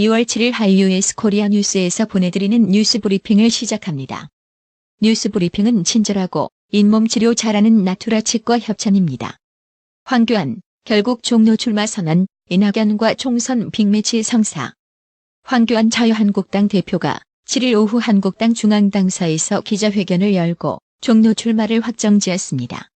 2월 7일 하이유에스 코리아 뉴스에서 보내드리는 뉴스 브리핑을 시작합니다. 뉴스 브리핑은 친절하고 잇몸 치료 잘하는 나투라 치과 협찬입니다. 황교안, 결국 종로 출마 선언, 이낙연과 총선 빅매치 성사. 황교안 자유한국당 대표가 7일 오후 한국당 중앙당사에서 기자회견을 열고 종로 출마를 확정지었습니다.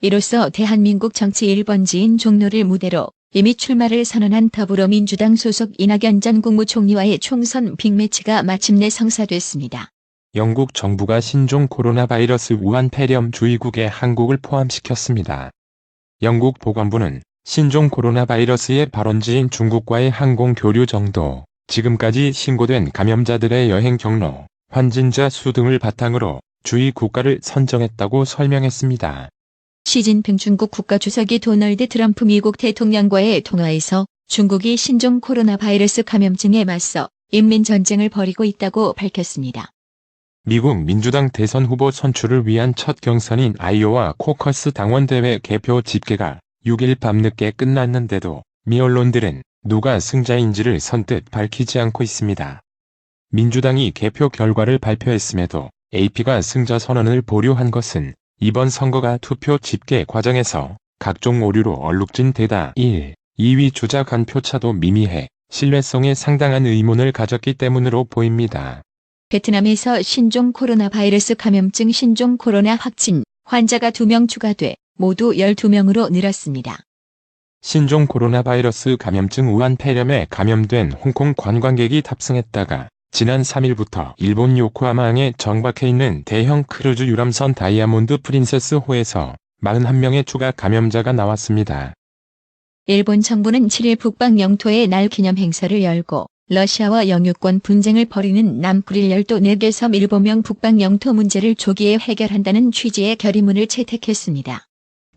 이로써 대한민국 정치 1번지인 종로를 무대로 이미 출마를 선언한 더불어민주당 소속 이낙연 전 국무총리와의 총선 빅매치가 마침내 성사됐습니다. 영국 정부가 신종 코로나 바이러스 우한 폐렴 주의국에 한국을 포함시켰습니다. 영국 보건부는 신종 코로나 바이러스의 발원지인 중국과의 항공 교류 정도, 지금까지 신고된 감염자들의 여행 경로, 환진자 수 등을 바탕으로 주의 국가를 선정했다고 설명했습니다. 시진핑 중국 국가주석이 도널드 트럼프 미국 대통령과의 통화에서 중국이 신종 코로나 바이러스 감염증에 맞서 인민전쟁을 벌이고 있다고 밝혔습니다. 미국 민주당 대선 후보 선출을 위한 첫 경선인 아이오와 코커스 당원대회 개표 집계가 6일 밤늦게 끝났는데도 미 언론들은 누가 승자인지를 선뜻 밝히지 않고 있습니다. 민주당이 개표 결과를 발표했음에도 AP가 승자 선언을 보류한 것은 이번 선거가 투표 집계 과정에서 각종 오류로 얼룩진 데다 1, 2위 주자 간 표차도 미미해 신뢰성에 상당한 의문을 가졌기 때문으로 보입니다. 베트남에서 신종 코로나 바이러스 감염증 신종 코로나 확진 환자가 2명 추가돼 모두 12명으로 늘었습니다. 신종 코로나 바이러스 감염증 우한 폐렴에 감염된 홍콩 관광객이 탑승했다가 지난 3일부터 일본 요코하마항에 정박해 있는 대형 크루즈 유람선 다이아몬드 프린세스 호에서 41명의 추가 감염자가 나왔습니다. 일본 정부는 7일 북방 영토의 날 기념 행사를 열고 러시아와 영유권 분쟁을 벌이는 남쿠릴 열도 4개 섬 7명 북방 영토 문제를 조기에 해결한다는 취지의 결의문을 채택했습니다.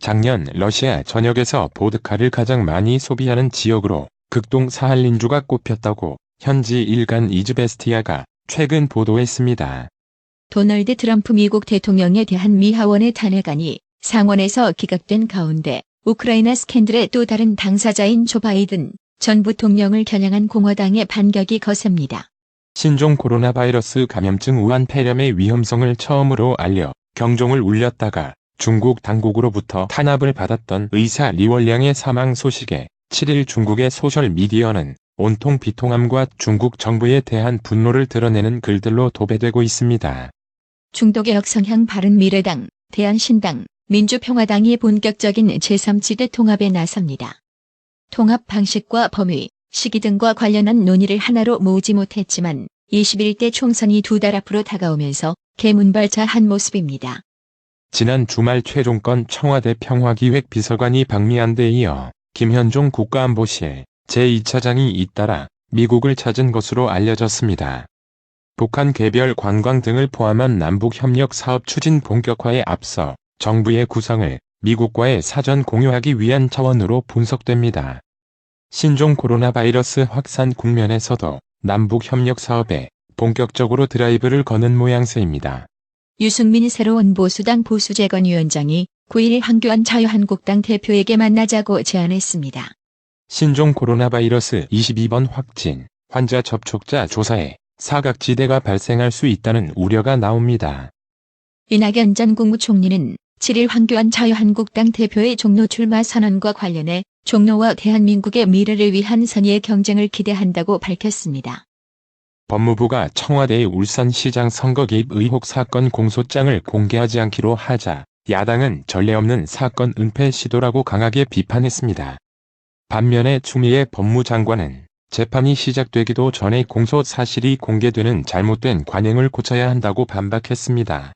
작년 러시아 전역에서 보드카를 가장 많이 소비하는 지역으로 극동 사할린주가 꼽혔다고 현지 일간 이즈베스티아가 최근 보도했습니다. 도널드 트럼프 미국 대통령에 대한 미 하원의 탄핵안이 상원에서 기각된 가운데 우크라이나 스캔들의 또 다른 당사자인 조 바이든 전 부통령을 겨냥한 공화당의 반격이 거셉니다. 신종 코로나 바이러스 감염증 우한 폐렴의 위험성을 처음으로 알려 경종을 울렸다가 중국 당국으로부터 탄압을 받았던 의사 리월량의 사망 소식에 7일 중국의 소셜미디어는 온통 비통함과 중국 정부에 대한 분노를 드러내는 글들로 도배되고 있습니다. 중도개혁 성향 바른미래당, 대한신당, 민주평화당이 본격적인 제3지대 통합에 나섭니다. 통합 방식과 범위, 시기 등과 관련한 논의를 하나로 모으지 못했지만 21대 총선이 두 달 앞으로 다가오면서 개문발차한 모습입니다. 지난 주말 최종건 청와대 평화기획 비서관이 방미한 데 이어 김현종 국가안보실 제2차장이 잇따라 미국을 찾은 것으로 알려졌습니다. 북한 개별 관광 등을 포함한 남북협력 사업 추진 본격화에 앞서 정부의 구상을 미국과의 사전 공유하기 위한 차원으로 분석됩니다. 신종 코로나 바이러스 확산 국면에서도 남북협력 사업에 본격적으로 드라이브를 거는 모양새입니다. 유승민 새로운 보수당 보수재건위원장이 9일 황교안 자유한국당 대표에게 만나자고 제안했습니다. 신종 코로나 바이러스 22번 확진 환자 접촉자 조사에 사각지대가 발생할 수 있다는 우려가 나옵니다. 이낙연 전 국무총리는 7일 황교안 자유한국당 대표의 종로 출마 선언과 관련해 종로와 대한민국의 미래를 위한 선의의 경쟁을 기대한다고 밝혔습니다. 법무부가 청와대의 울산시장 선거 개입 의혹 사건 공소장을 공개하지 않기로 하자 야당은 전례 없는 사건 은폐 시도라고 강하게 비판했습니다. 반면에 추미애 법무장관은 재판이 시작되기도 전에 공소 사실이 공개되는 잘못된 관행을 고쳐야 한다고 반박했습니다.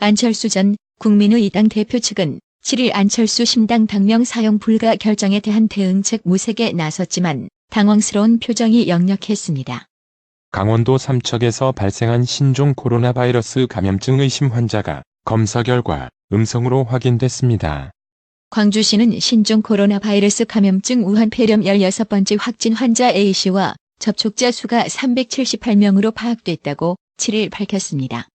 안철수 전 국민의당 대표 측은 7일 안철수 신당 당명 사용 불가 결정에 대한 대응책 모색에 나섰지만 당황스러운 표정이 역력했습니다. 강원도 삼척에서 발생한 신종 코로나 바이러스 감염증 의심 환자가 검사 결과 음성으로 확인됐습니다. 광주시는 신종 코로나 바이러스 감염증 우한 폐렴 16번째 확진 환자 A씨와 접촉자 수가 378명으로 파악됐다고 7일 밝혔습니다.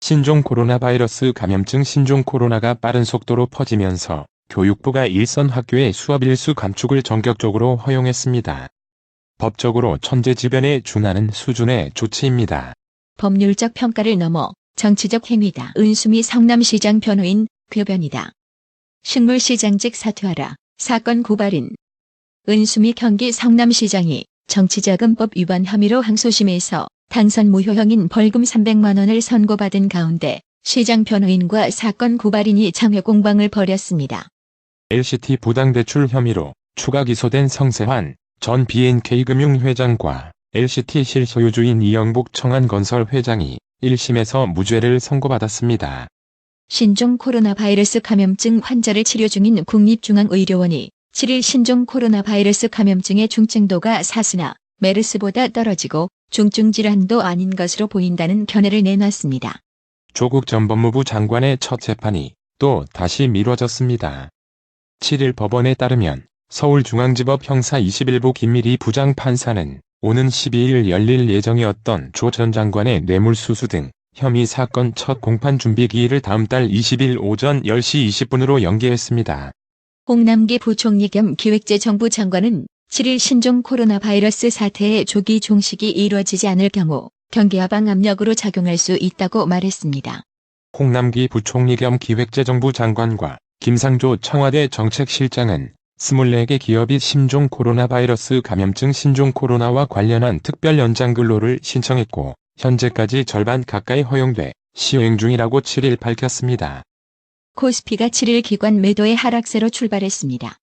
신종 코로나 바이러스 감염증 신종 코로나가 빠른 속도로 퍼지면서 교육부가 일선 학교의 수업 일수 감축을 전격적으로 허용했습니다. 법적으로 천재지변에 준하는 수준의 조치입니다. 법률적 평가를 넘어 정치적 행위다. 은수미 성남시장 변호인 궤변이다. 식물시장직 사퇴하라. 사건 고발인 은수미 경기 성남시장이 정치자금법 위반 혐의로 항소심에서 당선 무효형인 벌금 300만 원을 선고받은 가운데 시장 변호인과 사건 고발인이 장외 공방을 벌였습니다. LCT 부당대출 혐의로 추가 기소된 성세환 전 BNK 금융회장과 LCT 실소유주인 이영복 청안건설 회장이 1심에서 무죄를 선고받았습니다. 신종 코로나 바이러스 감염증 환자를 치료 중인 국립중앙의료원이 7일 신종 코로나 바이러스 감염증의 중증도가 사스나 메르스보다 떨어지고 중증 질환도 아닌 것으로 보인다는 견해를 내놨습니다. 조국 전 법무부 장관의 첫 재판이 또 다시 미뤄졌습니다. 7일 법원에 따르면 서울중앙지법 형사 21부 김미리 부장 판사는 오는 12일 열릴 예정이었던 조 전 장관의 뇌물수수 등 혐의 사건 첫 공판 준비 기일을 다음 달 20일 오전 10시 20분으로 연기했습니다. 홍남기 부총리 겸 기획재정부 장관은 7일 신종 코로나 바이러스 사태의 조기 종식이 이루어지지 않을 경우 경기 하방 압력으로 작용할 수 있다고 말했습니다. 홍남기 부총리 겸 기획재정부 장관과 김상조 청와대 정책실장은 24개 기업이 신종 코로나 바이러스 감염증 신종 코로나와 관련한 특별 연장 근로를 신청했고 현재까지 절반 가까이 허용돼 시행 중이라고 7일 밝혔습니다. 코스피가 7일 기관 매도의 하락세로 출발했습니다.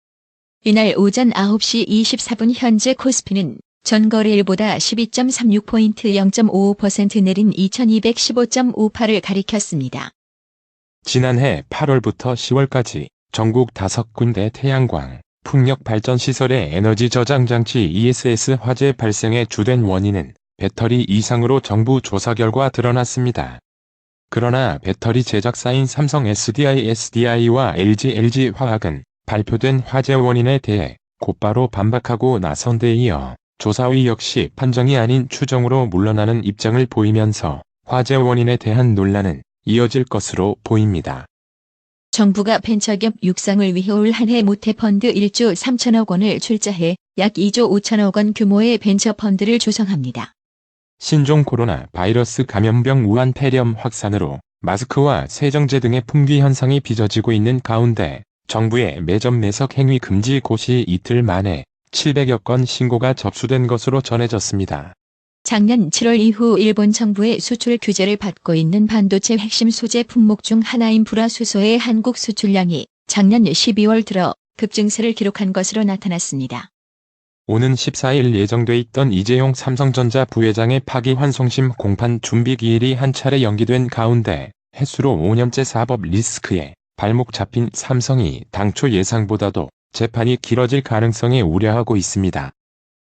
이날 오전 9시 24분 현재 코스피는 전거래일보다 12.36포인트 0.55% 내린 2215.58을 가리켰습니다. 지난해 8월부터 10월까지 전국 5군데 태양광, 풍력 발전 시설의 에너지 저장 장치 ESS 화재 발생의 주된 원인은 배터리 이상으로 정부 조사 결과 드러났습니다. 그러나 배터리 제작사인 삼성 SDI SDI와 LG LG 화학은 발표된 화재 원인에 대해 곧바로 반박하고 나선 데 이어 조사위 역시 판정이 아닌 추정으로 물러나는 입장을 보이면서 화재 원인에 대한 논란은 이어질 것으로 보입니다. 정부가 벤처기업 육성을 위해 올 한 해 모태펀드 1조 3천억 원을 출자해 약 2조 5천억 원 규모의 벤처펀드를 조성합니다. 신종 코로나 바이러스 감염병 우한 폐렴 확산으로 마스크와 세정제 등의 품귀 현상이 빚어지고 있는 가운데 정부의 매점 매석 행위 금지 고시 이틀 만에 700여 건 신고가 접수된 것으로 전해졌습니다. 작년 7월 이후 일본 정부의 수출 규제를 받고 있는 반도체 핵심 소재 품목 중 하나인 불화수소의 한국 수출량이 작년 12월 들어 급증세를 기록한 것으로 나타났습니다. 오는 14일 예정돼 있던 이재용 삼성전자 부회장의 파기환송심 공판 준비 기일이 한 차례 연기된 가운데 해수로 5년째 사법 리스크에 발목 잡힌 삼성이 당초 예상보다도 재판이 길어질 가능성에 우려하고 있습니다.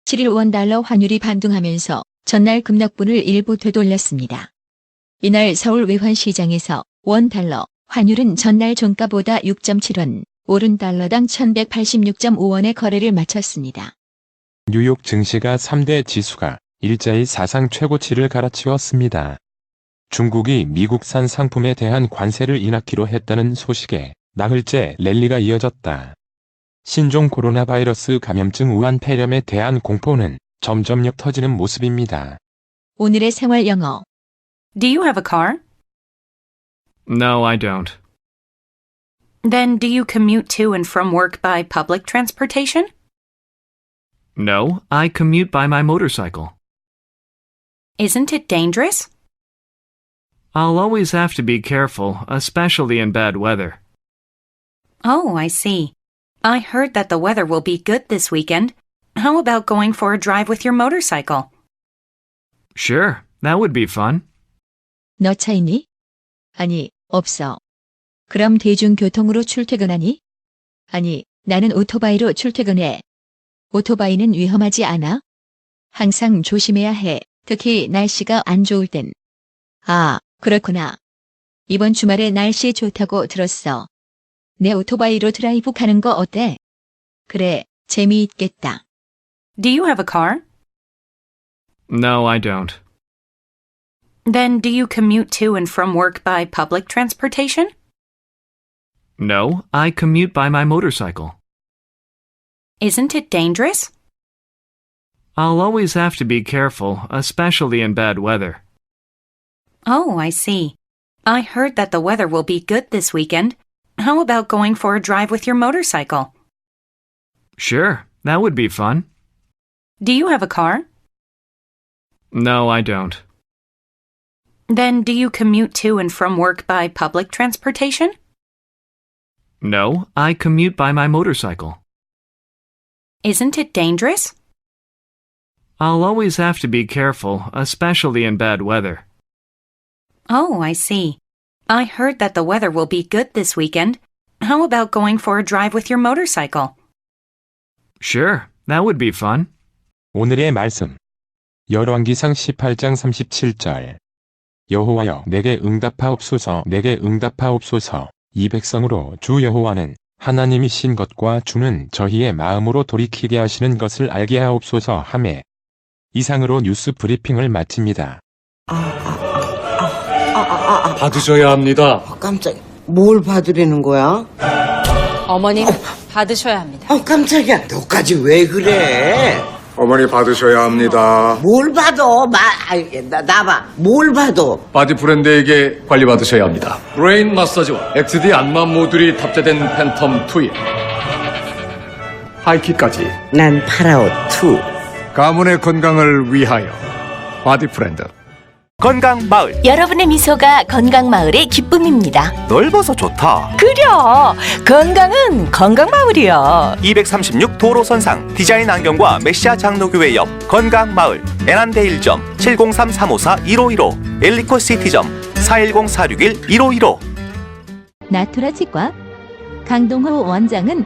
7일 원달러 환율이 반등하면서 전날 급락분을 일부 되돌렸습니다. 이날 서울 외환시장에서 원달러 환율은 전날 종가보다 6.7원, 오른 달러당 1186.5원의 거래를 마쳤습니다. 뉴욕 증시가 3대 지수가 일자리 사상 최고치를 갈아치웠습니다. 중국이 미국산 상품에 대한 관세를 인하기로 했다는 소식에 나흘째 랠리가 이어졌다. 신종 코로나 바이러스 감염증 우한 폐렴에 대한 공포는 점점 역 터지는 모습입니다. 오늘의 생활 영어 Do you have a car? No, I don't. Then do you commute to and from work by public transportation? No, I commute by my motorcycle. Isn't it dangerous? I'll always have to be careful, especially in bad weather. Oh, I see. I heard that the weather will be good this weekend. How about going for a drive with your motorcycle? Sure, that would be fun. 너 차 있니? 아니, 없어. 그럼 대중교통으로 출퇴근하니? 아니, 나는 오토바이로 출퇴근해. 오토바이는 위험하지 않아? 항상 조심해야 해. 특히 날씨가 안 좋을 땐. 아, 그렇구나. 이번 주말에 날씨 좋다고 들었어. 내 오토바이로 드라이브 가는 거 어때? 그래, 재미있겠다. Do you have a car? No, I don't. Then do you commute to and from work by public transportation? No, I commute by my motorcycle. Isn't it dangerous? I'll always have to be careful, especially in bad weather. Oh, I see. I heard that the weather will be good this weekend. How about going for a drive with your motorcycle? Sure, that would be fun. Do you have a car? No, I don't. Then do you commute to and from work by public transportation? No, I commute by my motorcycle. Isn't it dangerous? I'll always have to be careful, especially in bad weather. Oh, I see. I heard that the weather will be good this weekend. How about going for a drive with your motorcycle? Sure, that would be fun. 오늘의 말씀. 열왕기상 18장 37절. 여호와여 내게 응답하옵소서 내게 응답하옵소서 이 백성으로 주 여호와는 하나님이신 것과 주는 저희의 마음으로 돌이키게 하시는 것을 알게 하옵소서 하매 이상으로 뉴스 브리핑을 마칩니다. 받으셔야 합니다. 깜짝이야. 뭘 받으려는 거야? 어머님 받으셔야 합니다. 어, 깜짝이야. 너까지 왜 그래? 어머니 받으셔야 합니다. 뭘 받아? 마, 아이, 나, 나봐. 뭘 받아? 바디 브랜드에게 관리 받으셔야 합니다. 브레인 마사지와 XD 안마 모듈이 탑재된 팬텀 2에 하이킥까지 난 파라오 2. 가문의 건강을 위하여 바디 브랜드. 건강 마을 여러분의 미소가 건강마을의 기쁨입니다. 넓어서 좋다. 그려! 건강은 건강마을이요. 236 도로선상 디자인 안경과 메시아 장로교회 옆 건강 마을 애난데일점 703-354-1515 엘리코 시티점 410-461-1515 나투라 치과 강동호 원장은